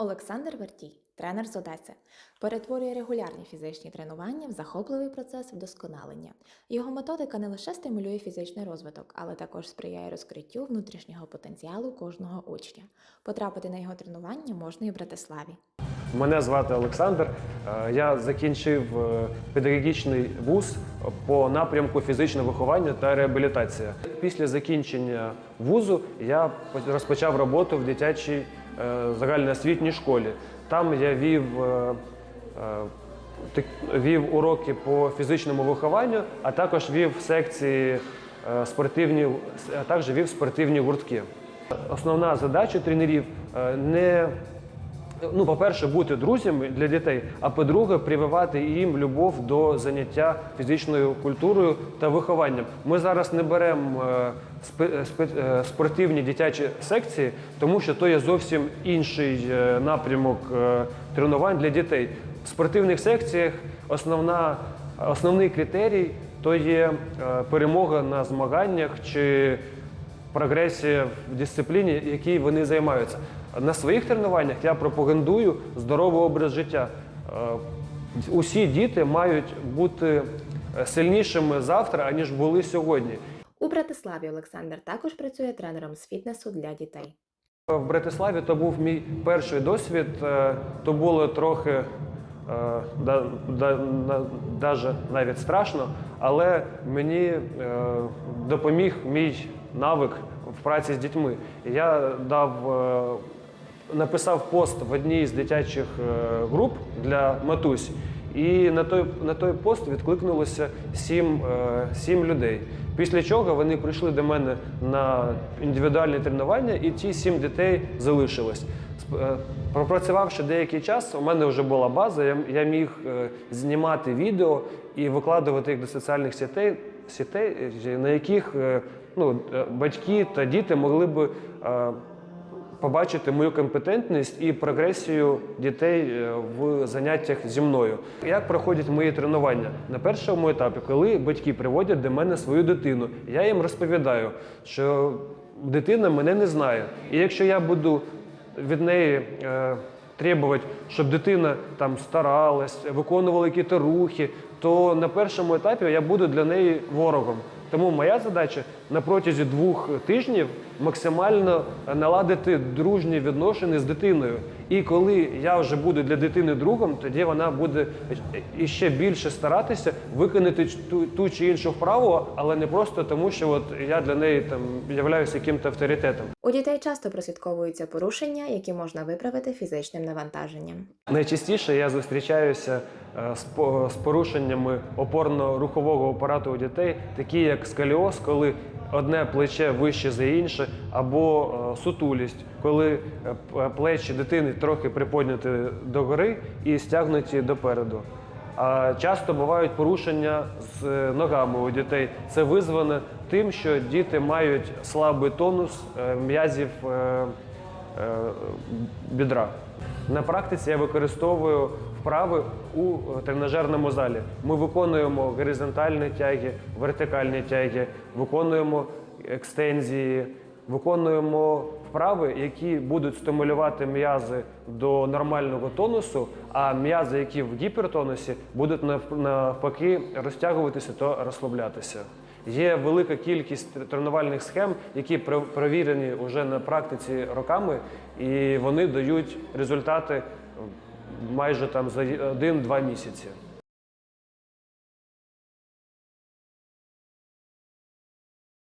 Олександр Вертій, тренер з Одеси, перетворює регулярні фізичні тренування в захопливий процес вдосконалення. Його методика не лише стимулює фізичний розвиток, але також сприяє розкриттю внутрішнього потенціалу кожного учня. Потрапити на його тренування можна і в Братиславі. Мене звати Олександр. Е, Я закінчив е, педагогічний вуз по напрямку фізичне виховання та реабілітація. Після закінчення вузу я розпочав роботу в дитячій загальноосвітній школі. Там я вів, е, е, вів уроки по фізичному вихованню, а також вів секції е, спортивні, а також вів спортивні гуртки. Основна задача тренерів е, не Ну, по-перше, бути друзями для дітей, а по-друге, прививати їм любов до заняття фізичною культурою та вихованням. Ми зараз не беремо е, спе- е, спортивні дитячі секції, тому що то є зовсім інший е, напрямок е, тренувань для дітей. В спортивних секціях основна, основний критерій то є е, перемога на змаганнях чи прогресія в дисципліні, якій вони займаються. На своїх тренуваннях я пропагандую здоровий образ життя. Е, Усі діти мають бути е, сильнішими завтра, аніж були сьогодні. У Братиславі Олександр також працює тренером з фітнесу для дітей. В Братиславі то був мій перший досвід. е, То було трохи е, да, да, даже навіть страшно, але мені е, допоміг мій навик в праці з дітьми. Я дав, е, написав пост в одній з дитячих е, груп для матусь. І на той, на той пост відкликнулося сім, е, сім людей. Після чого вони прийшли до мене на індивідуальне тренування, і ті сім дітей залишились. Е, Пропрацювавши деякий час, у мене вже була база, я, я міг знімати відео і викладувати їх до соціальних сітей, сітей на яких ну, батьки та діти могли би побачити мою компетентність і прогресію дітей е, в заняттях зі мною. Як проходять мої тренування? На першому етапі, коли батьки приводять до мене свою дитину, я їм розповідаю, що дитина мене не знає. І якщо я буду від неї е, требувати, щоб дитина там старалась, виконувала якісь рухи, то на першому етапі я буду для неї ворогом. Тому моя задача на протязі двох тижнів максимально наладити дружні відносини з дитиною. І коли я вже буду для дитини другом, тоді вона буде іще більше старатися виконати ту, ту чи іншу вправу, але не просто тому, що от я для неї там являюся яким-то авторитетом. У дітей часто прослідковуються порушення, які можна виправити фізичним навантаженням. Найчастіше я зустрічаюся е, з по- з порушеннями опорно-рухового апарату у дітей, такі як сколіоз, коли одне плече вище за інше, або е, сутулість, коли е, плечі дитини трохи приподняті догори і стягнуті допереду. А часто бувають порушення з е, ногами у дітей. Це визване тим, що діти мають слабий тонус е, м'язів е, бідра. На практиці я використовую вправи у тренажерному залі. Ми виконуємо горизонтальні тяги, вертикальні тяги, виконуємо екстензії, виконуємо вправи, які будуть стимулювати м'язи до нормального тонусу, а м'язи, які в гіпертонусі, будуть навпаки розтягуватися та розслаблятися. Є велика кількість тренувальних схем, які про- провірені вже на практиці роками, і вони дають результати майже там за один-два місяці.